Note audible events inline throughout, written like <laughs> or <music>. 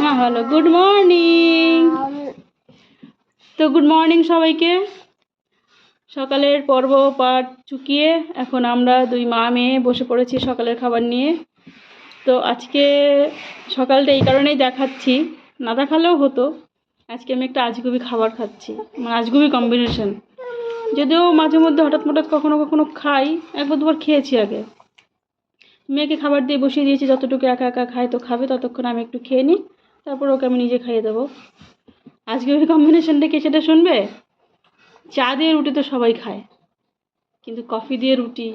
হ্যাঁ hello good morning তো good morning সবাইকে। সকালের পর্ব পাঠ চুকিয়ে এখন আমরা দুই মা মেয়ে বসে পড়েছি সকালের খাবার নিয়ে। তো আজকে সকালটা এই কারণেই দেখাচ্ছি। না দেখালেও হতো। আজকে আমি একটা আজগুবি খাবার খাচ্ছি। মানে আজগুবি কম্বিনেশন যদিও মাঝে মধ্যে হঠাৎ হঠাৎ কখনো কখনো খাই। একবার দুবার খেয়েছি আগে। মেয়েকে খাবার দিয়ে বসিয়ে দিয়েছি, যতটুকু একা একা খায় তো খাবে, ততক্ষণ আমি একটু খেয়ে নিই। তারপর ওকে আমি নিজে খাইয়ে দেবো। আজকে ওই কম্বিনেশনটা কি সেটা শুনবে? চা দিয়ে রুটি তো সবাই খায়। কিন্তু কফি দিয়ে রুটি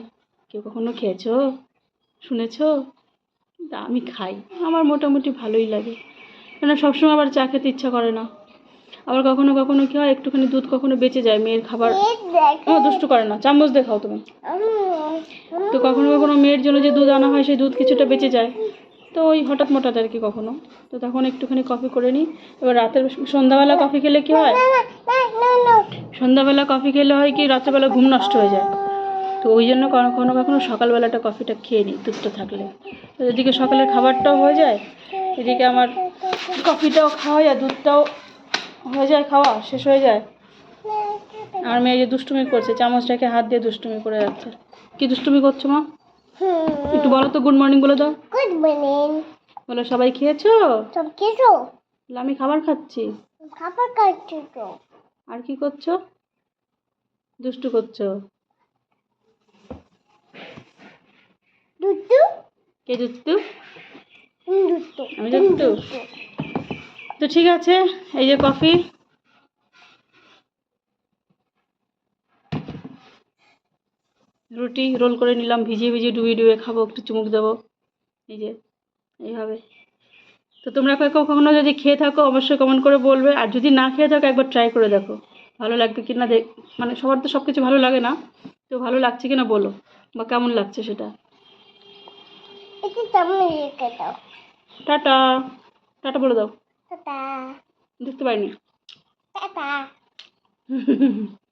কেউ কখনো খেয়েছো? শুনেছো? কিন্তু আমি খাই। আমার মোটামুটি ভালোই লাগে। কেন সবসময় আবার চা খেতে ইচ্ছা করে না। আবার কখনো কখনো কি হয় একটুখানি দুধ কখনো বেঁচে যায় মেয়ের খাবার। ও দুষ্টু করে না। চামচ দেখাও তুমি। তো কখনো কখনো মেয়ের জন্য যে দুধ আনা হয় সেই দুধ কিছুটা বেঁচে যায়। তো ওই হঠাৎ মঠাৎ আর কি কখনো। তো তখন একটুখানি কফি করে নিই। এবার রাতের সন্ধ্যাবেলা কফি খেলে কি হয়? সন্ধ্যাবেলা কফি খেলে হয় কি, রাত্রেবেলা ঘুম নষ্ট হয়ে যায়। তো ওই জন্য কখনো কখনো সকালবেলাটা কফিটা খেয়ে নিই দুধটা থাকলে। তো এদিকে সকালের খাবারটাও হয়ে যায়, এদিকে আমার কফিটাও খাওয়া যায়, দুধটাও হয়ে যায়, খাওয়া শেষ হয়ে যায়। আর মেয়ে যে দুষ্টুমি করছে, চামচটাকে হাত দিয়ে দুষ্টুমি করে যাচ্ছে। কি দুষ্টুমি করছ মা? একটু বলো তো গুড মর্নিং বলে দাও। গুড মর্নিং বলো সবাই খেয়েছো? সব কিছু বলে, আমি খাবার খাচ্ছি। খাবার খাচ্ছি তো। আর কি করছ? দুষ্টু করছ। দুধু কে দুষ্টু? দুধু আমি দুষ্টু। তো ঠিক আছে এই যে কফি। রুটি রোল করে নিলাম ভিজিয়ে ভিজিয়ে ডুবিয়ে ডুবিয়ে খাব একটু চুমুক দেবো। এই যে এইভাবে। তো তোমরা কখনো যদি খেয়ে থাকো অবশ্যই কমেন্ট করে বলবে। আর যদি না খেয়ে থাকো একবার ট্রাই করে দেখো। ভালো লাগবে কি না দেখ মানে সবার তো সব কিছু ভালো লাগে না। তো ভালো লাগছে কি না বলো বা কেমন লাগছে সেটা? দাও। টাটা। টাটা বলে দাও। দেখতে পাইনি। টাটা। <laughs>